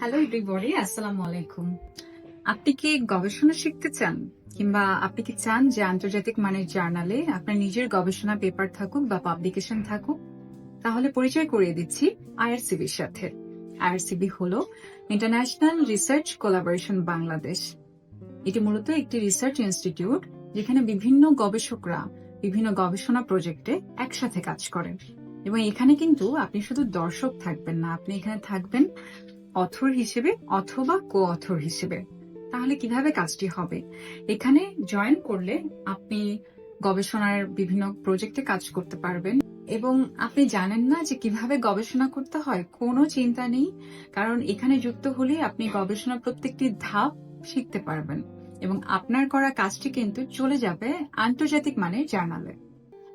Hello everybody আসসালামু আলাইকুম আপনি কি গবেষণা শিখতে চান? কিংবা আপনি কি চান যে আন্তর্জাতিক মানের জার্নালে আপনার নিজের গবেষণা পেপার থাকুক বা পাবলিকেশন থাকুক? তাহলে পরিচয় করিয়ে দিচ্ছি আইআরসিবির সাথে। আইআরসিবি হলো ইন্টারন্যাশনাল রিসার্চ কোলাবোরেশন বাংলাদেশ এটি মূলত একটি রিসার্চ ইনস্টিটিউট যেখানে বিভিন্ন গবেষকরা বিভিন্ন গবেষণা প্রজেক্টে একসাথে কাজ করেন। এবং এখানে কিন্তু আপনি শুধু দর্শক থাকবেন না, আপনি এখানে থাকবেন অথর হিসেবে অথবা কো অথর হিসেবে। তাহলে কীভাবে কাজটি হবে? এখানে জয়েন করলে আপনি গবেষণার বিভিন্ন প্রজেক্টে কাজ করতে পারবেন এবং আপনি জানেন না যে কীভাবে গবেষণা করতে হয়, কোনো চিন্তা নেই, কারণ এখানে যুক্ত হলে আপনি গবেষণার প্রত্যেকটি ধাপ শিখতে পারবেন এবং আপনার করা কাজটি কিন্তু চলে যাবে আন্তর্জাতিক মানের জার্নালে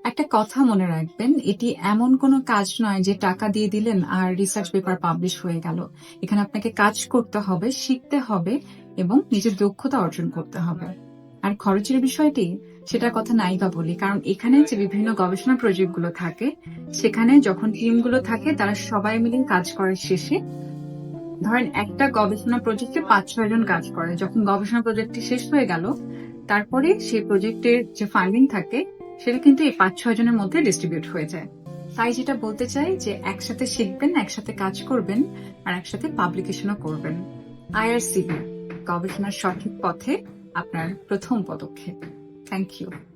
একটা কথা মনে রাখবেন, এটি এমন কোনো কাজ নয় যে টাকা দিয়ে দিলেন আর রিসার্চ পেপার পাবলিশ হয়ে গেল। এখানে আপনাকে কাজ করতে হবে, শিখতে হবে এবং নিজের দক্ষতা অর্জন করতে হবে। আর খরচের বিষয়টি, সেটার কথা নাই বা বলি, কারণ এখানে যে বিভিন্ন গবেষণা প্রজেক্টগুলো থাকে, সেখানে যখন টিমগুলো থাকে, তারা সবাই মিলে কাজ করার শেষে ধরেন একটা গবেষণা প্রজেক্টে পাঁচ, ছয় জন কাজ করে। যখন গবেষণা প্রজেক্টটি শেষ হয়ে গেল, তারপরে সেই প্রজেক্টের যে ফান্ডিং থাকে সেটা কিন্তু এই পাঁচ, ছয় জনের মধ্যে ডিস্ট্রিবিউট হয়ে যায়। তাই যেটা বলতে চাই যে একসাথে শিখবেন, একসাথে কাজ করবেন আর একসাথে পাবলিকেশনও করবেন। আইআরসিবি গবেষণার সঠিক পথে আপনার প্রথম পদক্ষেপ। Thank you